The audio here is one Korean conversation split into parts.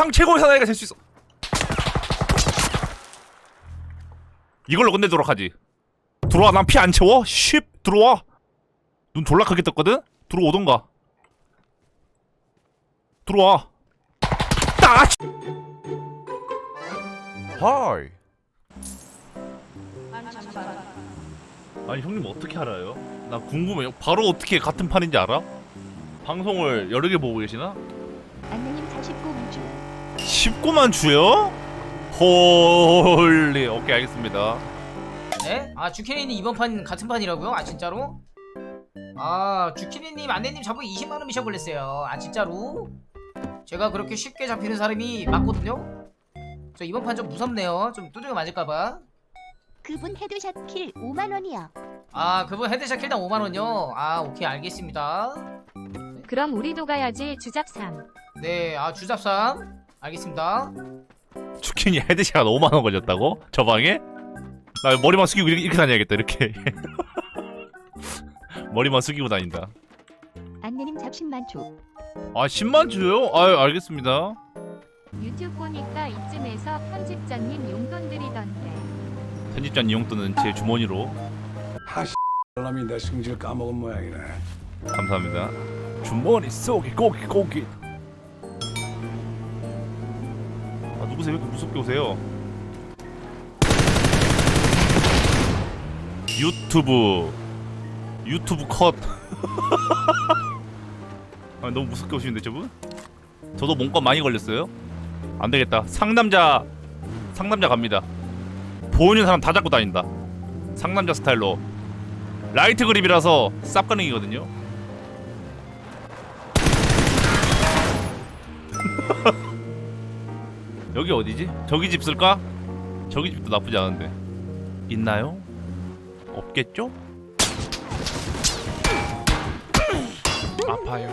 지상 최고의 사나이가 될 수 있어. 이걸로 끝내도록 하지. 들어와, 난 피 안 채워. 쉽 들어와. 눈 졸라 크게 떴거든. 들어오던가. 들어와. 따. 하이. 아니 형님 어떻게 알아요? 나 궁금해요. 바로 어떻게 같은 판인지 알아? 방송을 여러 개 보고 계시나? 안내님 49주 19만 주요? 홀리 오케이 알겠습니다 네? 아 주키니님 이번 판 같은 판이라고요? 아 진짜로? 아 주키니님 안내님 저보고 20만원 미션 걸렸어요 아 진짜로? 제가 그렇게 쉽게 잡히는 사람이 맞거든요? 저 이번 판 좀 무섭네요 좀 두드려 맞을까봐 그분 헤드샷 킬 5만 원이요. 아 그분 헤드샷 킬당 5만원요? 아 오케이 알겠습니다 그럼 우리도 가야지 주잡삼. 네아 주잡삼 알겠습니다 추킨이 헤드샷 5만 원 걸렸다고? 저 방에? 나 머리만 숙이고 이렇게, 이렇게 다녀야겠다 이렇게 머리만 숙이고 다닌다 안내님 잡신만 주. 아 10만 주요? 아유 알겠습니다 유튜브 보니까 이쯤에서 편집장님 용돈 드리던데. 편집자 이용돈은 제 주머니로 하씨 놈이 내 승질 까먹은 모양이네. 감사합니다 주머니 속에 고기 고기 누구세요? 왜 이렇게 무섭게 오세요? 유튜브 유튜브 컷 아, 너무 무섭게 오시는데 저분? 저도 몸값 많이 걸렸어요? 안되겠다 상남자 상남자 갑니다 보이는 사람 다 잡고 다닌다 상남자 스타일로 라이트 그립이라서 쌉가능이거든요 여기 어디지? 저기 집 쓸까? 저기 집도 나쁘지 않은데 있나요? 없겠죠? 아파요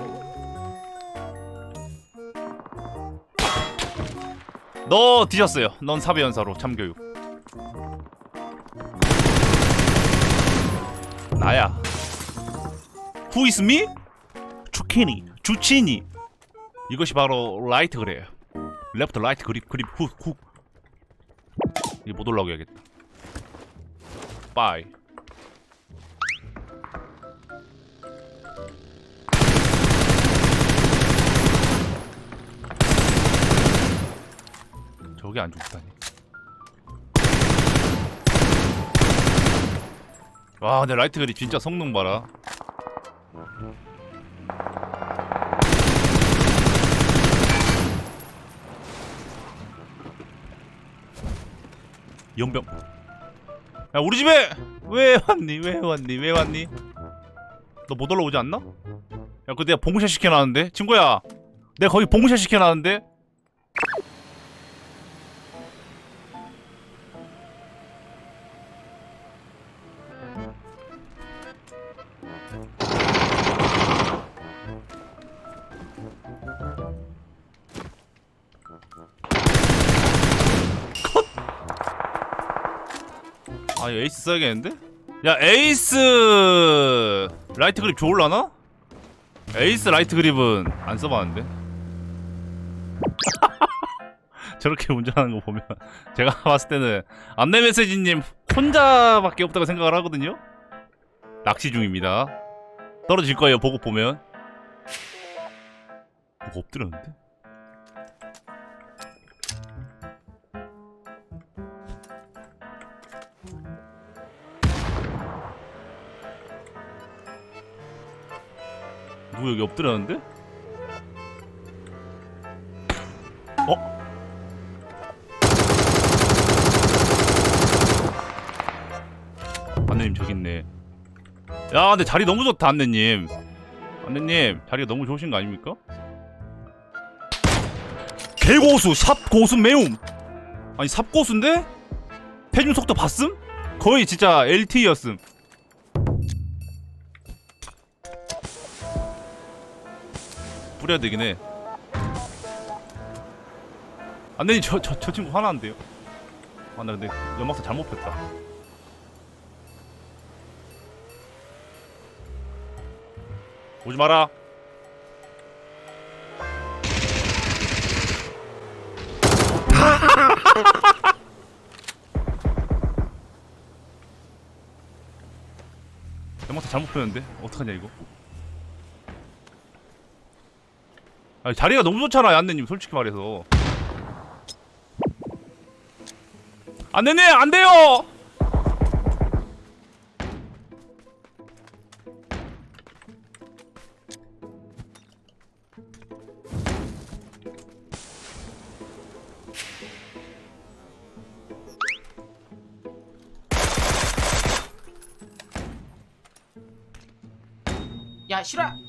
너 뒤졌어요 넌 사배연사로 참교육 나야 Who is me? 주키니 주치니 이것이 바로 라이트 그래요 레프트 라이트 그립 그립 훅훅. 이못 올라오게 해야겠다. 빠이. 저게 안 죽다니? 와 근데 라이트 그립 진짜 성능 봐라 연병. 야 우리 집에 왜 왔니? 왜 왔니? 왜 왔니? 너 못 올라오지 않나? 야 그거 내가 봉쇄 시켜놨는데? 친구야 내가 거기 봉쇄 시켜놨는데 써야겠는데? 야 에이스 라이트 그립 좋을라나? 에이스 라이트 그립은 안 써봤는데 저렇게 운전하는 거 보면 제가 봤을 때는 안내 메시지님 혼자밖에 없다고 생각을 하거든요 낚시 중입니다 떨어질 거예요 보고 보면 뭐가 엎드렸는데? 누구 여기 엎드렸는데? 어? 안내님 저기 있네 야 근데 자리 너무 좋다 안내님 안내님 자리가 너무 좋으신 거 아닙니까? 개고수 삽 고수 매움 아니 삽 고수인데? 패준 속도 봤음? 거의 진짜 LTE였음 뿌려야 되긴 해. 안되니 저, 저, 저 친구 화나는데요? 아, 나 근데 연막사 잘못 폈다. 오지 마라. 연막타 잘못 폈는데 어떡하냐 이거 아니 자리가 너무 좋잖아요 안내님 솔직히 말해서. 안내님 안 돼요! 야 실화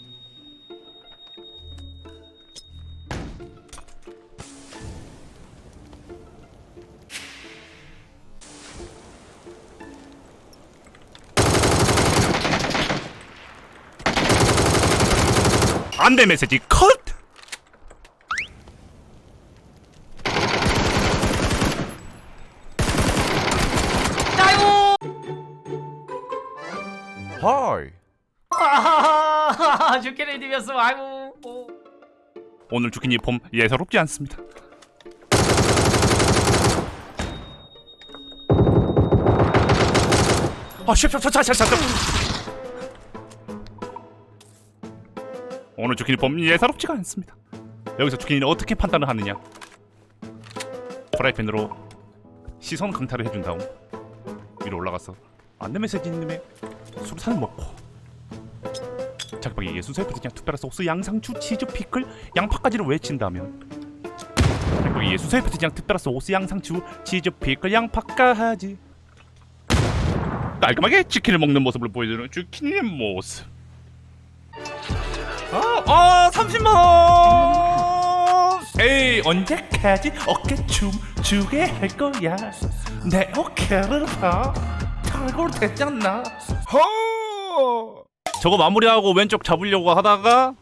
안돼 메시지 컷! 아이고 하이 아하하하 주캐리님이었어 아이고. 어. 오늘 주키니 봄 예사롭지 않습니다. 아 샵샵샵샵샵 오늘 주키니 봄 예사롭지가 않습니다. 여기서 주키니는 어떻게 판단을 하느냐? 프라이팬으로 시선 강탈을 해준 다음 위로 올라가서 안내 메시지님의 수류탄을 먹고 자기방에 예순 그냥 특별한 소스 양상추 치즈 피클 양파까지를 외친다면 자기방에 예순 그냥 특별한 소스 양상추 치즈 피클 양파까지 깔끔하게 치킨을 먹는 모습을 보여주는 주키니의 모습 30만원! 에이 언제까지 어깨춤 추게 할 거야? 내 어깨를 봐 탈골 됐잖아. 허! 저거 마무리하고 왼쪽 잡으려고 하다가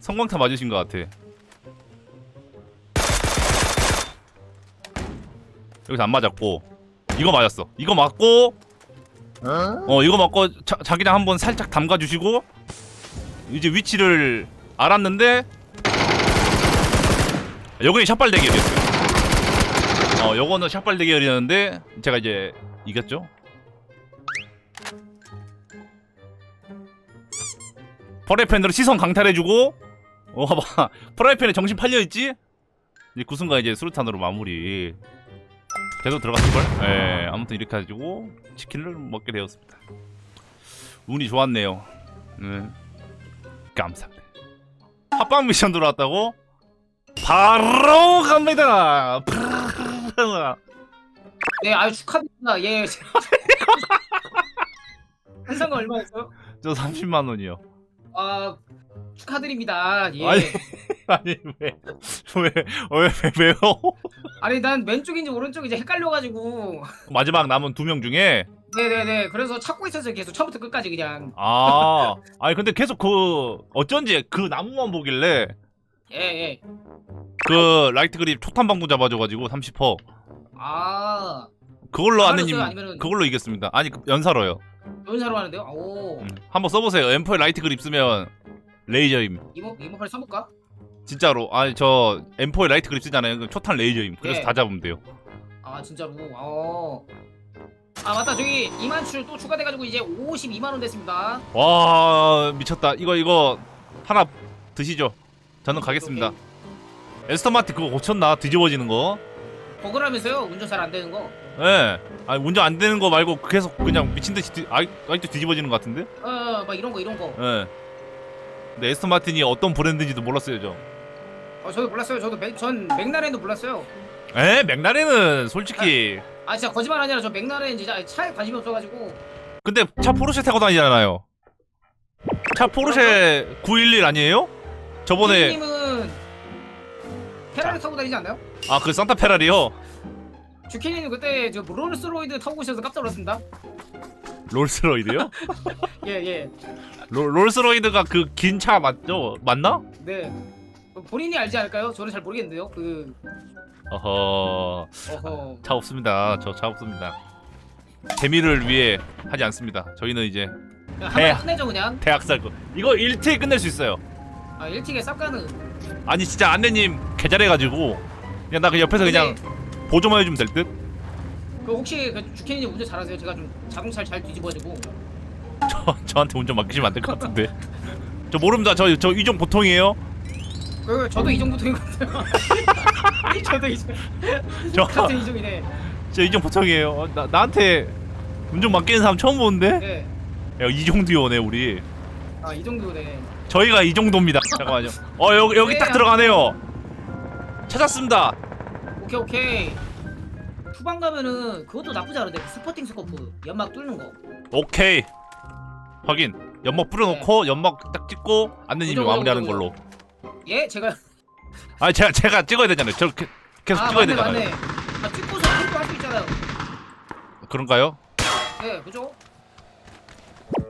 성광타 맞으신 것 같아. 여기서 안 맞았고. 이거 맞았어. 이거 맞고. 어? 이거 맞고 자, 자기장 한번 살짝 담가주시고 이제 위치를 알았는데 요거는 샷발 대결이었어요. 어 요거는 샷발 대결이었는데 제가 이제 이겼죠? 프라이팬으로 시선 강탈해주고 어 봐봐. 프라이팬에 정신 팔려있지? 이제 그 순간 이제 수류탄으로 마무리. 계속 들어갔을걸? 예 아무튼 이렇게 해가지고 치킨을 먹게 되었습니다. 운이 좋았네요. 네. 감사합니다 합방 미션 들어왔다고? 바로 갑니다 네 아유 축하드립니다 예 한상은 얼마였어요? 저 30만 원이요 아 축하드립니다 예 아니. 아니 왜 왜왜 왜, 왜, 왜요? 아니 난 왼쪽인지 오른쪽인지 헷갈려가지고. 마지막 남은 두 명 중에? 네네네. 그래서 찾고 있었어요 계속. 처음부터 끝까지 그냥. 아. 아니 근데 계속 그 어쩐지 그 나무만 보길래 예예. 그 라이트 그립 초탄 방구 잡아줘가지고 30퍼 아. 그걸로 하나로 안내님 써요? 아니면은- 그걸로 이겼습니다. 아니 그 연사로요. 연사로 하는데요? 오. 음. 한번 써보세요. M4에 라이트 그립 쓰면 레이저임. 이모 이모팔 써볼까? 진짜로. 아니 저 M4에 라이트 그립 쓰잖아요. 그럼 초탄 레이저임. 그래서 예. 다 잡으면 돼요. 아 진짜로 어. 아 맞다. 저기 2만 출 또 추가돼가지고 이제 52만 원 됐습니다. 와 미쳤다. 이거 이거 하나 드시죠. 저는 가겠습니다. 에스터 마티 그거 고쳤나? 뒤집어지는 거. 버그라면서요? 운전 잘 안 되는 거? 예. 아니 운전 안 되는 거 말고 계속 그냥 미친 듯이 뒤, 아이, 아직도 뒤집어지는 것 같은데? 어, 막 이런 거 이런 거. 예. 근데 에스턴 마틴이 어떤 브랜드인지도 몰랐어요, 저. 어, 저도 몰랐어요. 저도 맥, 전 맥라렌도 몰랐어요. 에, 맥라렌은 솔직히 아 진짜 거짓말 아니라 저 맥라렌 진짜 차에 관심이 없어가지고. 근데 차 포르쉐 타고 다니잖아요. 차 포르쉐 911 아니에요? 저번에 주키님은 페라리 타고 다니지 않나요? 아 그 산타 페라리요. 주키님은 그때 저 롤스로이드 타고 오셔서 깜짝 놀랐습니다. 롤스로이드요? 예 예. 롤, 롤스로이드가 그 긴 차 맞죠? 맞나? 네. 어, 본인이 알지 않을까요? 저는 잘 모르겠는데요. 그 어허. 어허. 차 없습니다. 저 차 없습니다. 재미를 위해 하지 않습니다. 저희는 이제. 한번 끝내죠 그냥. 대학 살고 이거 1티에 끝낼 수 있어요. 아 1틱에 쌉가는. 아니 진짜 안내님 개잘해가지고 그냥 나 그 옆에서 그냥 보조만 해주면 될 듯? 그 혹시 그 주케이님 운전 잘하세요? 제가 좀 자동차 잘 뒤집어지고 저, 저한테 운전 맡기시면 안 될 것 같은데 저 모릅니다 저, 저 이종 보통이에요 그 저도 이 정도인 것 같아요. 저도 이 정도. 저, 같은 이종이네. 저 이종 보통이에요. 어, 나, 나한테 운전 맡기는 사람 처음 보는데? 네. 야, 이종 듀오네 우리. 아 이 정도네. 저희가 이 정도입니다. 잠깐만요. 어 여기, 여기 딱 네, 들어가네요. 찾았습니다. 오케이 오케이. 후방 가면은 그것도 나쁘지 않은데 그 스퍼팅 스코프 연막 뚫는 거. 오케이. 확인. 연막 뿌려놓고 연막 딱 찍고 안내님이 그죠, 그죠, 마무리하는 그죠, 걸로 예? 제가 아니 제가 제가 찍어야 되잖아요. 저 게- 계속 아 찍어야 맞네 되잖아요. 맞네. 아 찍고서 클릭도 할수 있잖아요. 그런가요? 예 그죠?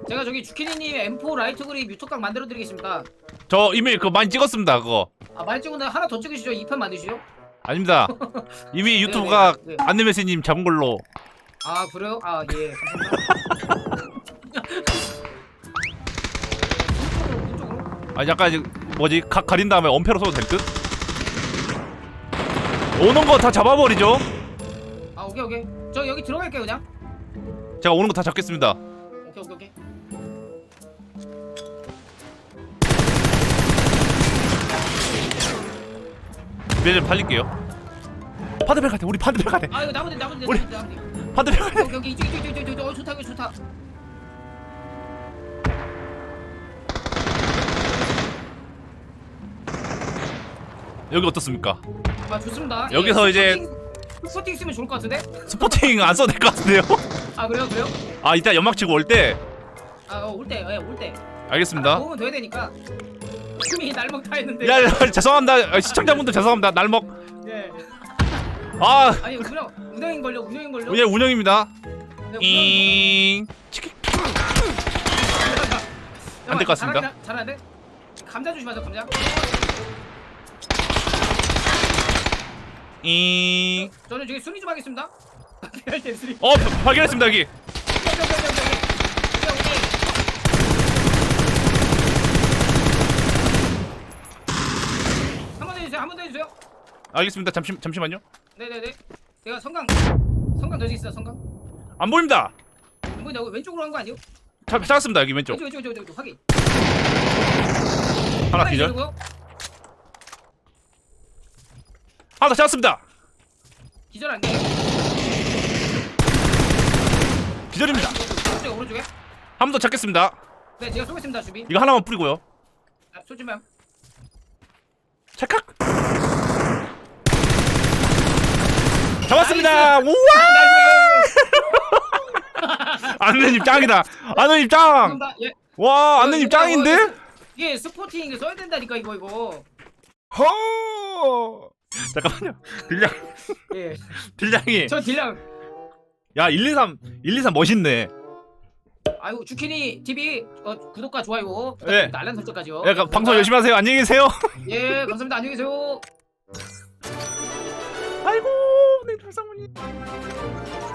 제가 저기 주키니님 M4 라이트 그립 유토각 만들어 드리겠습니다. 저 이미 그거 많이 찍었습니다 그거. 아 많이 찍었는데 하나 더 찍으시죠. 2편 만드시죠? 아닙니다. 이미 유튜브가 네, 네, 네. 안내메시님 잡은 걸로. 아 그래요? 아 예. 감사합니다 아 약간 이제 뭐지? 각 가린 다음에 엄폐로 써도 될 듯? 오는 거 다 잡아버리죠? 아 오케이 오케이. 저 여기 들어갈게요 그냥. 제가 오는 거 다 잡겠습니다. 오케이 오케이 오케이. 매일 팔릴게요. 파드벨 가자 우리 파드벨 가자 아 이거 나무들 나무들 우리- 나무들 나무들. 파드벨 가자 여기 여기 이쪽 이쪽 이쪽 이쪽. 어 좋다 이거 좋다 여기 어떻습니까? 아 좋습니다. 여기서 이제- 스포팅, 스포팅 쓰면 좋을 것 같은데? 스포팅 안 써도 될 것 같은데요? 아 그래요 그래요? 아 이따 연막 치고 올 때? 아올때 예, 올 때. 알겠습니다. 도움은 돼야 되니까. 이미 날먹 다 했는데. 야, 야 죄송합니다. 아, 시청자분들 죄송합니다. 날먹. 예. 아. 아니 운영 운영인 걸려 운영인 걸려 예, 운영입니다. 잉. 치킨 안될것 같습니다. 잘하긴 하- 잘하는데 감자 조심하세요 감자 잉 저는 저기 순위 좀 하겠습니다 할때 순위 어, 바- 발견했습니다 여기. 한번 더 해주세요 한 번 더 해주세요 알겠습니다. 잠시 잠시만요. 네네네 내가 성강 성강 더 있어 성강 안 보입니다. 뭐 내가 왼쪽으로 한 거 아니에요? 잡, 찾았습니다 여기 왼쪽. 왼쪽 왼쪽 왼쪽 왼쪽 확인 하나 기절. 기절이고요. 하나 더 찾았습니다. 기절 아니에요? 기절입니다. 오른쪽에 오른쪽에 한 번더 찾겠습니다. 네 제가 쏘겠습니다 수비 이거 하나만 뿌리고요. 아, 쏘지만 찰칵. 잡았습니다. 우와! 안내님 짱이다. 안내님 짱. 감사합니다 예 와, 안내님 짱인데? 이게 스포팅 이거 써야 된다니까 이거 이거 허. 잠깐만요. 딜량 예. 딜량이 저 딜량 야 123 123 멋있네. 아이고 주키니 TV 어, 구독과 좋아요 네. 부탁드립니다. 알람 설정까지요 야, 방송 열심히 하세요. 안녕히 계세요. 예 감사합니다 안녕히 계세요 아이고, 네 불쌍문이.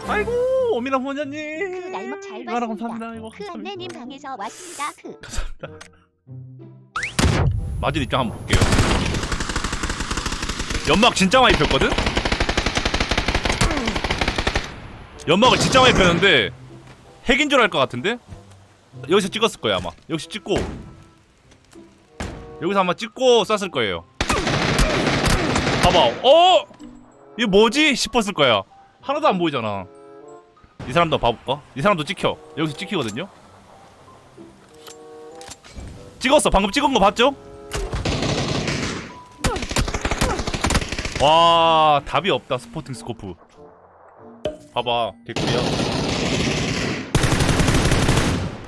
아이고, 오미나 부모님. 그 날먹 잘 이거 하나 봤습니다. 감사합니다. 이거 그 감사합니다. 안내님 방에서 왔습니다. 그 감사합니다. 맞은 입장 한번 볼게요. 연막 진짜 많이 폈거든? 연막을 진짜 많이 폈는데 핵인 줄 알 것 같은데? 여기서 찍었을 거예요 아마 여기서 찍고 여기서 아마 찍고 쐈을 거예요 봐봐 어? 이게 뭐지? 싶었을 거야 하나도 안 보이잖아 이 사람도 봐볼까? 이 사람도 찍혀 여기서 찍히거든요 찍었어 방금 찍은 거 봤죠? 와 답이 없다 스포팅 스코프. 봐봐 개꿀이야.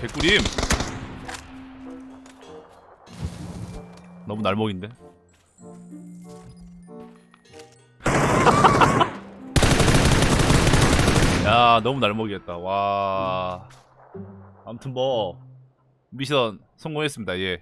개꿀임. 너무 날먹인데? 야 너무 날먹이었다. 와. 아무튼 뭐 미션 성공했습니다. 예